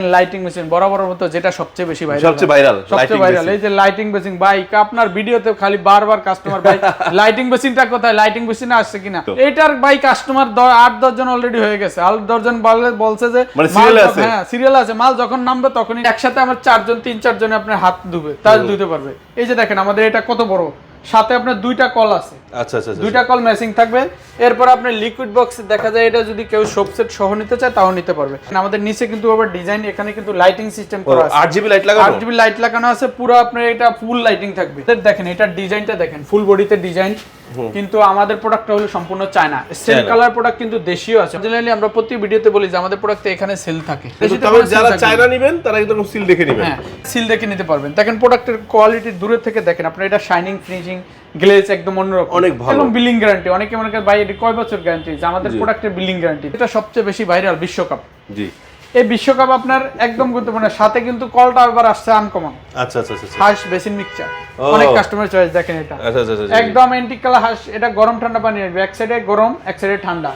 Lighting machine বরাবর মতো যেটা সবচেয়ে বেশি ভাইরাল সবচেয়ে lighting সবচেয়ে ভাইরাল এই যে লাইটিং মেশিন বাইক আপনার ভিডিওতে খালি বারবার কাস্টমার ভাই লাইটিং মেশিনটা কোথায়? লাইটিং মেশিন আসছে কিনা? এটার ভাই কাস্টমার আট দশ জন অলরেডি হয়ে গেছে। আট দশ জন বলে বলছে যে মানে serial যখন- আছে? হ্যাঁ সিরিয়াল আছে। মাল যখন নামবে তখনই একসাথে আমার চারজন তিন চারজনে আপনার হাত ধুবে তাই ধুতে পারবে। এই যে দেখেন আমাদের এটা কত বড়? সাথে আপনার দুইটা কল আছে। আচ্ছা আচ্ছা আচ্ছা। দুইটা কল ম্যাচিং থাকবে। এরপর আপনার লিকুইড বক্স দেখা যায় এটা যদি কেউ সেট সহ নিতে চায় তাও নিতে পারবে। আমাদের নিচে কিন্তু আবার ডিজাইন এখানে কিন্তু লাইটিং সিস্টেম করা আছে। আট জিবি লাইট লাগানো? আট জিবি লাইট লাগানো আছে পুরো আপনার এটা ফুল লাইটিং থাকবে। দেখেন এটার ডিজাইনটা দেখেন ফুল বডিতে ডিজাইন কিন্তু আমাদের প্রোডাক্টটা হলো সম্পূর্ণ চায়না সেল কালার প্রোডাক্ট কিন্তু দেশীয় আছে। জেনারেলি আমরা প্রতি ভিডিওতে বলি যে আমাদের প্রোডাক্টে এখানে সেল থাকে। তবে যারা। চায়না নেবেন তারা কিন্তু সিল দেখে নেবেন। হ্যাঁ সিল দেখে নিতে পারবেন। দেখেন প্রোডাক্টের কোয়ালিটি দূরে থেকে দেখেন। আপনার এটা শাইনিং ফিনিশিং গ্লেজ একদম অন্যরকম। অনেক ভালো। এবং বিলিং গ্যারান্টি অনেকে মনে করে ভাই এটি কয় বছর গ্যারান্টি আমাদের প্রোডাক্টের বিলিং গ্যারান্টি এটা সবচেয়ে বেশি ভাইরাল বিশ্বকাপ। জি। এই বিশ্বকাপ আপনার একদম গুরুত্বপূর্ণ। সাথে কিন্তু কলটা আবার আসছে আনকমন আচ্ছা আচ্ছা আচ্ছা আচ্ছা। হাঁস বেসিন মিক্সচার অনেক কাস্টমার চয়েস দেখেন এটা। আচ্ছা আচ্ছা আচ্ছা একদম অ্যান্টিক কালার হাঁস এটা গরম ঠান্ডা পানি আসবে। এক সাইডে গরম এক সাইডে ঠান্ডা।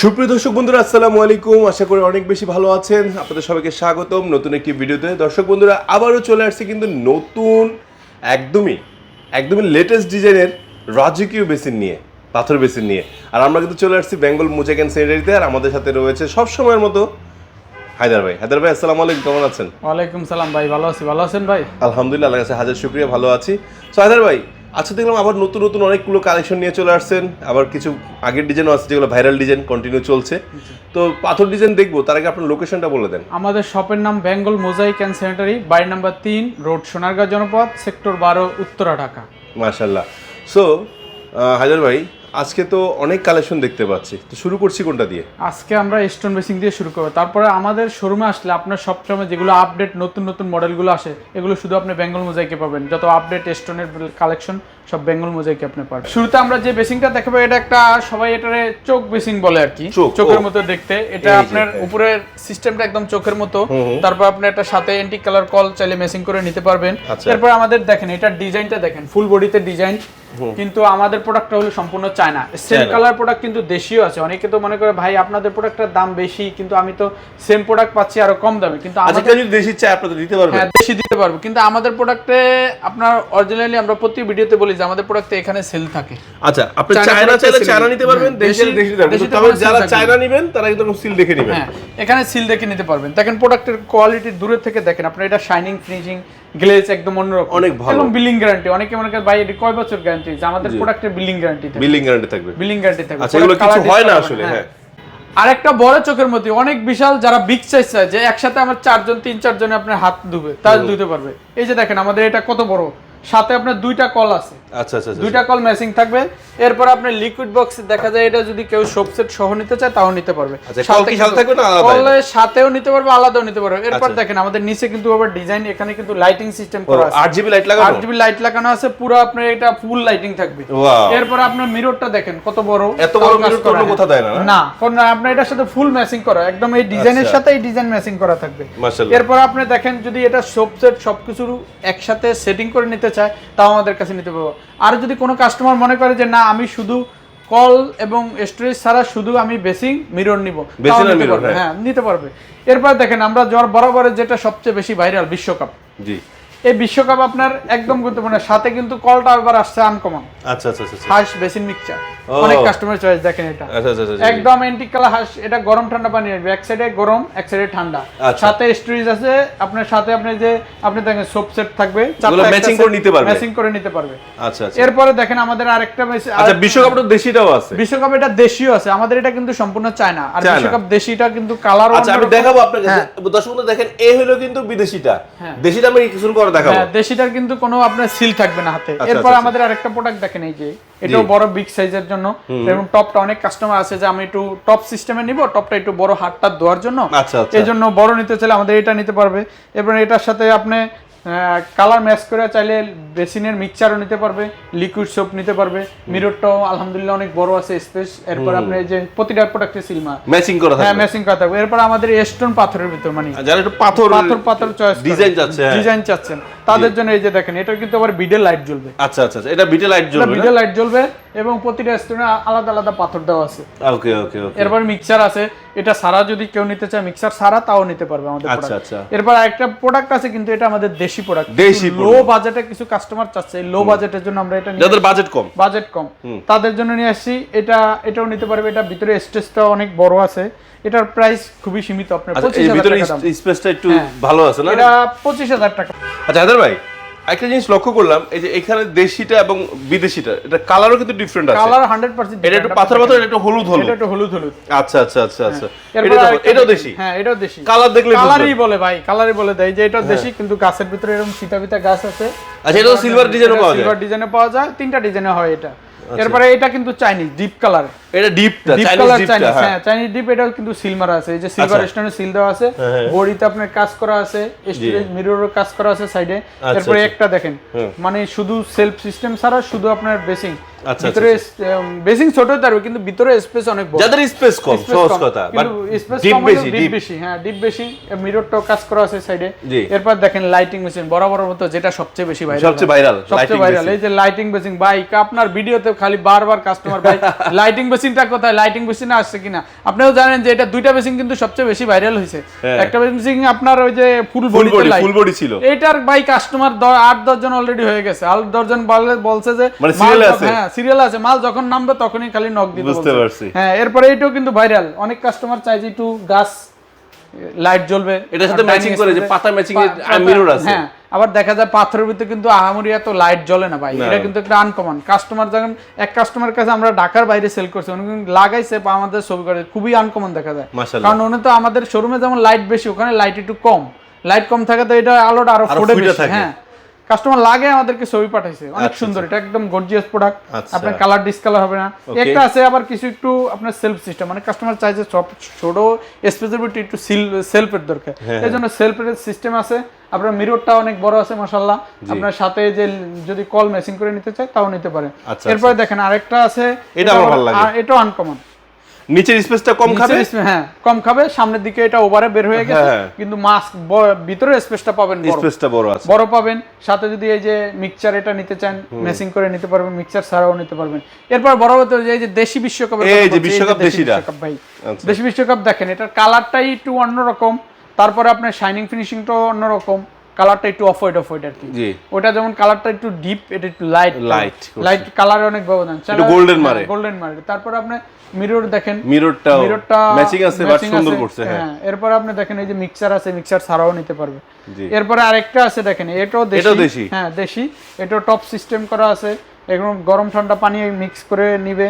সুপ্রিয় দর্শক বন্ধুরা আসসালামু আলাইকুম। আশা করি অনেক বেশি ভালো আছেন। আপনাদের সবাইকে স্বাগতম নতুন একটি ভিডিওতে। দর্শক বন্ধুরা আবারও চলে আসছে কিন্তু নতুন একদমই একদমই লেটেস্ট ডিজাইনের রাজকীয় বেসিন নিয়ে পাথর বেসিন নিয়ে। আর আমরা কিন্তু চলে আসছি বেঙ্গল মুজাক অ্যান্ড স্যানিটারিতে আর আমাদের সাথে রয়েছে সব সময়ের মতো হায়দার ভাই। হায়দার ভাই আসসালামু আলাইকুম কেমন আছেন? ওয়ালাইকুম সালাম ভাই ভালো আছি। ভালো আছেন ভাই? আলহামদুলিল্লাহ আল্লাহ কাছে হাজার শুক্রিয়া ভালো আছি। সো হায়দার ভাই আচ্ছা দেখলাম আবার নতুন নতুন অনেকগুলো কালেকশন নিয়ে চলে আসছেন। আবার কিছু আগের ডিজাইনও আছে যেগুলো ভাইরাল ডিজাইন কন্টিনিউ চলছে। তো পাথর ডিজাইন দেখব তার আগে আপনার লোকেশনটা বলে দেন। আমাদের শপের নাম বেঙ্গল মোজাইক অ্যান্ড স্যানিটারি বাড়ি নাম্বার তিন রোড সোনারগাঁ জনপদ সেক্টর বারো উত্তরা ঢাকা। মাশাল্লাহ সো হায়দার ভাই আজকে তো অনেক কালেকশন দেখতে পাচ্ছি। তো শুরু করছি কোনটা দিয়ে? আজকে আমরা স্টোন বেসিং দিয়ে শুরু করব। তারপরে আমাদের শোরুমে আসলে আপনার সবসময় যেগুলো আপডেট নতুন নতুন মডেলগুলো আসে এগুলো শুধু আপনি বেঙ্গল মোজাইকে পাবেন। যত আপডেট স্টোনের কালেকশন সব বেঙ্গল মোজাইকে আপনি পাবেন। শুরুতে আমরা যে বেসিংটা দেখাবো এটা একটা সবাই এটারে চোখ বেসিং বলে আর কি। চোখের মতো দেখতে। এটা আপনার। উপরের সিস্টেমটা একদম চোখের মতো। তারপর আপনি একটা সাথে এন্টিক কালার কল চাইলে মেসিং করে নিতে পারবেন। আচ্ছা। এরপর আমাদের দেখেন এটার ডিজাইনটা দেখেন। ফুল বডিতে ডিজাইন কিন্তু আমাদের প্রোডাক্টটা হলো সম্পূর্ণ চায়না সেম কালার প্রোডাক্ট কিন্তু দেশীয় আছে। অনেকে তো মনে করে ভাই আপনাদের প্রোডাক্টের দাম বেশি কিন্তু আমি তো সেম প্রোডাক্ট পাচ্ছি আরও কম দামে। কিন্তু আচ্ছা আমাদের যদি দেশি চায় আপনাদের দিতে পারবেন হ্যাঁ দেশি দিতে পারব। কিন্তু আমাদের প্রোডাক্টে আপনার অরিজিনালি আমরা প্রতি ভিডিওতে বলি যে আমাদের প্রোডাক্টে এখানে সেল থাকে। আচ্ছা আপনি চায়না চাইলে চায়না নিতে পারবেন হ্যাঁ, দেশি দেশি- দেশি তবে যারা চায়না নেবেন তারা কিন্তু সিল দেখে নেবেন। হ্যাঁ এখানে সিল দেখে নিতে পারবেন। দেখেন প্রোডাক্টের কোয়ালিটি দূরে থেকে দেখেন। আপনার এটা শাইনিং ফিনিশিং গ্লেজ একদম অন্যরকম। অনেক ভালো। এবং বিলিং গ্যারান্টি অনেকে মনে করে ভাই এটি কয় বছর গ্যারান্টি আমাদের প্রোডাক্টের বিলিং গ্যারান্টি থাকবে। বিলিং গ্যারান্টি থাকবে। বিলিং গ্যারান্টি থাকবে। আচ্ছা এগুলো কিছু হয় না আসলে হ্যাঁ। আর একটা বড় চোখের মধ্যে অনেক বিশাল যারা বিগ সাইজ চায় যে একসাথে আমার চারজন তিন চারজনে আপনার হাত ধুবে তার ধুতে পারবে। এই যে দেখেন আমাদের এটা কত বড়? সাথে আপনার দুইটা কল আছে। আচ্ছা আচ্ছা আচ্ছা। দুইটা কল ম্যাচিং থাকবে। এরপর আপনার লিকুইড বক্স দেখা যায় এটা যদি কেউ সোপ সেট সহ নিতে চায় তাও নিতে পারবে। থাকবে না কলের সাথেও নিতে পারবে আলাদাও নিতে পারবে। এরপর। দেখেন আমাদের নিচে কিন্তু আবার ডিজাইন এখানে কিন্তু লাইটিং সিস্টেম করা আছে। আট জিবি লাইট লাগানো? আট জিবি লাইট লাগানো আছে পুরো আপনার এটা ফুল লাইটিং থাকবে। এরপর আপনার মিররটা দেখেন কত বড় এত বড় হ্যাঁ। কোথাও দেয় না, না? কোন আপনার এটার সাথে ফুল ম্যাচিং করা একদম এই ডিজাইনের। সাথে এই ডিজাইন ম্যাচিং করা থাকবে। এরপর আপনি দেখেন যদি এটা সব সেট সবকিছু একসাথে সেটিং করে নিতে চায় তাও আমাদের কাছে নিতে পারব। আর যদি কোনো কাস্টমার মনে করে যে না আমি শুধু কল এবং স্টোরেজ ছাড়া শুধু আমি বেসিং মিরর নিব হ্যাঁ। হ্যাঁ নিতে পারবে। এরপর দেখেন আমরা জ্বর বরাবরের যেটা সবচেয়ে বেশি ভাইরাল বিশ্বকাপ। জি। এই বিশ্বকাপ আপনার একদম গুরুত্বপূর্ণ। সাথে কিন্তু কলটা এবার আসছে আনকমন আচ্ছা আচ্ছা আচ্ছা আচ্ছা। হাঁস বেসিন মিক্সচার অনেক কাস্টমার চয়েস দেখেন এটা। আচ্ছা আচ্ছা আচ্ছা একদম অ্যান্টিক কালার হাঁস এটা গরম ঠান্ডা পানি আসবে এক সাইডে গরম এক সাইডে ঠান্ডা। আচ্ছা। সাথে স্টোরেজ আছে আপনার সাথে আপনি যে আপনি দেখেন সোপ সেট থাকবে matching করে নিতে পারবে? ম্যাচিং করে নিতে পারবে। আচ্ছা আচ্ছা। এরপরে দেখেন আমাদের আরেকটা আচ্ছা বিশ্বকাপ তো দেশিটাও আছে। বিশ্বকাপ এটা দেশীয় আছে। আমাদের এটা কিন্তু সম্পূর্ণ চায়না। আর বিশ্বকাপ দেশিটা কিন্তু কালার আচ্ছা আমি দেখাবো আপনাকে হ্যাঁ। দর্শক বন্ধু দেখেন এই হলো কিন্তু বিদেশিটা। হ্যাঁ। দেশিটা আমি কিছুক্ষণ পরে দেখাবো। হ্যাঁ দেশিটার কিন্তু কোনো আপনার সিল থাকবে না হাতে। আচ্ছা, এরপর আচ্ছা, আমাদের আরেকটা প্রোডাক্ট দেখেন এই যে। এটাও বড় বিগ সাইজের জন্য। এবং টপটা অনেক কাস্টমার আছে যে আমি একটু টপ সিস্টেমে নিব টপটা একটু বড় হাতটা দেওয়ার জন্য। আচ্ছা, আচ্ছা। এই জন্য বড় নিতে চাইলে আমাদের এটা নিতে পারবে। এবং এটার সাথে আপনি কালার ম্যাচ করে চাইলে বেসিনের মিক্সচারও নিতে পারবে লিকুইড সোপ নিতে পারবে। মিররটাও আলহামদুলিল্লাহ অনেক বড় আছে স্পেস এরপর আপনি যে প্রতিটা প্রোডাক্টে সিলমা ম্যাচিং করা হ্যাঁ থাকবে। ম্যাচিং করা থাকবে। এরপর আমাদের স্টোন পাথরের ভিতর মানে যারা একটু পাথর পাথর পাথর চয়েস ডিজাইন চাচ্ছে হ্যাঁ। ডিজাইন চাচ্ছেন। তাদের জন্য এই যে দেখেন এটা কিন্তু আবার বিডে লাইট জ্বলবে। আচ্ছা আচ্ছা আচ্ছা। এটা বিটে লাইট জ্বলবে বিডে লাইট জ্বলবে। এবং প্রতিটা স্টোনে আলাদা আলাদা পাথর দেওয়া আছে। ওকে ওকে ওকে এরপর মিক্সার আছে। এটা সারা যদি কেউ নিতে চায় মিক্সার সারা তাও নিতে পারবে আমাদের আচ্ছা আচ্ছা। এরপর একটা প্রোডাক্ট আছে কিন্তু এটা আমাদের দেশি প্রোডাক্ট দেশি লো বাজেটে কিছু কাস্টমার চাচ্ছে। লো বাজেটের জন্য আমরা এটা নিয়ে যাদের বাজেট কম। বাজেট কম। তাদের জন্য নিয়ে আসছি। এটা এটাও নিতে পারবে। এটা ভিতরে স্টেজটা অনেক বড় আছে। এটার প্রাইস খুবই সীমিত। আপনার আচ্ছা পঁচিশ এই হাজার ভিতরে টাকা স্পেসটা একটু হ্যাঁ। ভালো আছে না? এটা পঁচিশ হাজার টাকা। আচ্ছা হায়দার ভাই একটা জিনিস লক্ষ্য করলাম এই যে এখানে দেশিটা এবং বিদেশিটা এটা কালারও কিন্তু ডিফারেন্ট আছে। কালার হান্ড্রেড পার্সেন্ট এটা একটু পাথর পাথর এটা একটু হলুদ হলুদ। এটা একটু হলুদ হলুদ। আচ্ছা আচ্ছা আচ্ছা আচ্ছা। এরপর এটা এটাও দেশি? হ্যাঁ এটাও দেশি। কালার দেখলে কালারই বলে ভাই কালারই বলে দেয়। যে এটা দেশি কিন্তু গাছের ভিতরে এরকম ফিতা ফিতা গাছ আছে। আচ্ছা এটা সিলভার ডিজাইনও পাওয়া যায়। সিলভার ডিজাইনে পাওয়া যায়। তিনটা ডিজাইনে হয় এটা। এরপরে এটা কিন্তু চাইনিজ ডিপ কালার এটা ডিপটা চাইনিজ ডিপটা হ্যাঁ। হ্যাঁ চাইনিজ ডিপ এটাও কিন্তু সিলভার আছে। এই যে সিলভার। স্টোনে সিল দেওয়া আছে হ্যাঁ, হ্যাঁ। বডিতে আপনার কাজ করা আছে কাজ করা আছে সাইডে আচ্ছা, এরপরে আচ্ছা। একটা দেখেন মানে শুধু সেলফ সিস্টেম ছাড়া শুধু আপনার বেসিং আচ্ছা, ভিতরে বেসিং ছোট কিন্তু ভিতরে স্পেস অনেক বড়। যাদের স্পেস কম সহজ কথা বাট ডিপ বেশি ডিপ বেশি হ্যাঁ ডিপ বেশি মিররটাও কাজ করা আছে সাইডে এরপর দেখেন লাইটিং মেশিন বরাবর মতো যেটা সবচেয়ে বেশি ভাইরাল সবচেয়ে ভাইরাল সবচেয়ে ভাইরাল এই যে লাইটিং বেসিং বাইক আপনার ভিডিওতে খালি বারবার কাস্টমার ভাই লাইটিং বেসিংটা কোথায় লাইটিং বেসিং আসছে কিনা আপনিও জানেন যে এটা দুইটা বেসিং কিন্তু সবচেয়ে বেশি ভাইরাল হয়েছে হ্যাঁ। একটা বেসিং আপনার ওই যে ফুল ফুল বডি ফুল বডি ছিল এইটার ভাই কাস্টমার আট দশজন অলরেডি হয়ে গেছে আট দশজন বলে বলছে যে মানে যখন- আছে? হ্যাঁ সিরিয়াল আছে মাল যখন নামবে তখনই খালি নক দিতে বুঝতে বলছে। পারছি। হ্যাঁ এরপরে এটাও কিন্তু ভাইরাল অনেক কাস্টমার চাই যে একটু গাছ লাইট জ্বলবে এটার সাথে আর dining করে যে পাতা matching এর mirror আছে। হ্যাঁ আবার দেখা যায় পাথরের ভিতরে কিন্তু আহামরি এত লাইট জ্বলে না ভাই। এটা কিন্তু একটা আনকমন কাস্টমার যখন এক কাস্টমার কাছে আমরা ঢাকার বাইরে সেল করছি উনি কিন্তু লাগাইছে বা আমাদের ছবি করে খুবই আনকমন দেখা যায়। কারণ উনি তো আমাদের শোরুমে যেমন লাইট বেশি ওখানে লাইট একটু কম। লাইট কম থাকে তো এটা আলোটা আরও ফুটে বেশি হ্যাঁ। কাস্টমার লাগে আমাদেরকে ছবি পাঠাইছে। অনেক আচ্ছা, সুন্দর এটা একদম গর্জিয়াস প্রোডাক্ট আচ্ছা। আপনার কালার ডিসকালার হবে না। একটা আছে আবার কিছু একটু আপনার সেলফ সিস্টেম মানে কাস্টমার চাই যে সব ছোট স্পেসিফিটি একটু সেলফের দরকার। এই জন্য সেলফের সিস্টেম আছে। আপনার মিররটা অনেক বড় আছে মাশাল্লাহ আপনার সাথে যে যদি কল মেসিং করে নিতে চায় তাও নিতে পারে। আচ্ছা, এরপরে দেখেন আরেকটা আছে এটা ভালো লাগে। আর আনকমন নিচের স্পেসটা কম খাবে? হ্যাঁ কম খাবে সামনের দিকে এটা ওভারে বের হয়ে গেছে হ্যাঁ। কিন্তু মাস্ক ভিতরে স্পেসটা পাবেন স্পেসটা বড় আছে। বড় পাবেন সাথে যদি এই যে মিক্সচার এটা নিতে চান মেসিং করে নিতে পারবেন মিক্সচার ছাড়াও নিতে পারবেন। এরপর বড় হতে যে এই যে দেশি বিশ্বকাপের এই যে বিশ্বকাপ দেশি দেশিটা। বিশ্বকাপ ভাই। আচ্ছা। দেশি বিশ্বকাপ দেখেন এটার কালারটাই একটু অন্যরকম তারপরে আপনার শাইনিং ফিনিশিংটাও অন্যরকম। কালারটা একটু অফ হোয়াইট অফ হোয়াইট আর কি। জি। ওটা যেমন কালারটা একটু ডিপ এটা একটু লাইট করছে। লাইট কালারে অনেক ব্যবধান। golden মারে। গোল্ডেন মারে তারপর আপনি মিরর দেখেন। মিররটাও মিররটা ম্যাচিং আছে বাট সুন্দর করছে হ্যাঁ। এরপর আপনি দেখেন এই যে মিক্সার আছে মিক্সার ছাড়াও নিতে পারবে। জি। এরপরে আরেকটা আছে দেখেন এটাও দেশি। এটাও দেশি? হ্যাঁ দেশি। এটাও টপ সিস্টেম করা আছে। এরকম গরম ঠান্ডা পানি মিক্স করে নিবে।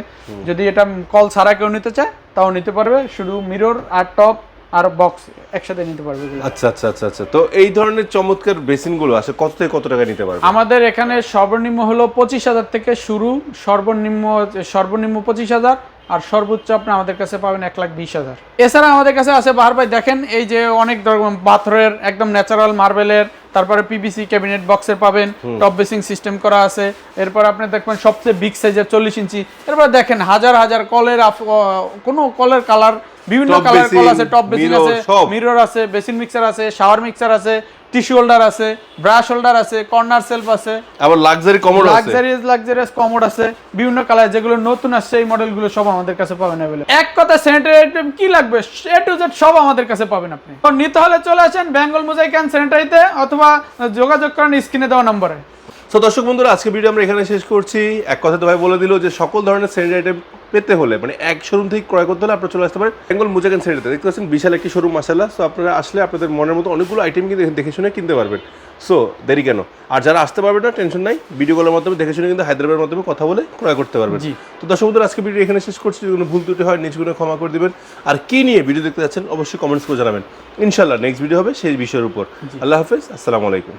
যদি এটা কল ছাড়া কেউ নিতে চায় তাও নিতে পারবে। শুধু মিরর আর টপ আর বক্স একসাথে নিতে পারবে আচ্ছা আচ্ছা আচ্ছা আচ্ছা। তো এই ধরনের চমৎকার বেসিনগুলো আছে কত থেকে কত টাকা নিতে পারবে? আমাদের এখানে সর্বনিম্ন হলো পঁচিশ হাজার থেকে শুরু সর্বনিম্ন সর্বনিম্ন পঁচিশ হাজার আর সর্বোচ্চ আপনি আমাদের কাছে পাবেন এক লাখ বিশ হাজার। এছাড়া আমাদের কাছে আছে বাহার ভাই দেখেন এই যে অনেক পাথরের একদম ন্যাচারাল মার্বেলের তারপরে পিভিসি ক্যাবিনেট বক্সের পাবেন টপ বেসিং সিস্টেম করা আছে। এরপর আপনি দেখবেন সবচেয়ে বিগ সাইজের চল্লিশ ইঞ্চি। এরপর দেখেন হাজার হাজার কলের কোনো কলের কালার বিভিন্ন কালার কল আছে টপ বেসিং mirror, আছে। মিরর আছে বেসিন মিক্সার আছে শাওয়ার মিক্সার আছে টিস্যু হোল্ডার আছে ব্রাশ হোল্ডার আছে কর্নার সেলফ আছে। আবার লাক্সারি কমোড আছে। লাক্সারিয়াস লাক্সারিয়াস কমোড আছে বিভিন্ন কালার যেগুলো নতুন আসছে এই মডেলগুলো সব আমাদের কাছে পাবেন অ্যাভেলেবল এক কথা স্যানিটারি আইটেম কি লাগবে? এ টু জেড সব আমাদের কাছে পাবেন আপনি। তো নিতে হলে চলে আসেন বেঙ্গল মোজাইক অ্যান্ড স্যানিটারিতে অথবা যোগাযোগ করেন স্ক্রিনে দেওয়া নম্বরে। তো দর্শক বন্ধুরা আজকে ভিডিও আমরা এখানে শেষ করছি। এক কথা তো ভাই বলে দিল যে সকল ধরনের স্যানিটারি আইটেম পেতে হলে মানে এক শোরুম থেকে ক্রয় করতে হলে আপনারা চলে আসতে পারেন বেঙ্গল মুজাকেন স্যানিটারি দেখতে পাচ্ছেন বিশাল একটি শোরুম মাসাল্লাহ সো আপনারা আসলে আপনাদের মনের মতো অনেকগুলো আইটেম কিন্তু দেখে শুনে কিনতে পারবেন। সো দেরি কেন? আর যারা আসতে পারবে না টেনশন নাই। ভিডিও কলের মাধ্যমে দেখে শুনে কিন্তু হায়দ্রাবাদের মাধ্যমে কথা বলে ক্রয় করতে পারবেন। জি। তো দর্শক বন্ধুরা আজকে ভিডিও এখানে শেষ করছি। যদি কোনো ভুল ত্রুটি হয় নিজগুলো ক্ষমা করে দিবেন। আর কি নিয়ে ভিডিও দেখতে যাচ্ছেন অবশ্যই কমেন্টস করে জানাবেন। ইনশাল্লাহ নেক্সট ভিডিও হবে সেই বিষয়ের উপর। আল্লাহ হাফেজ আসসালামু আলাইকুম।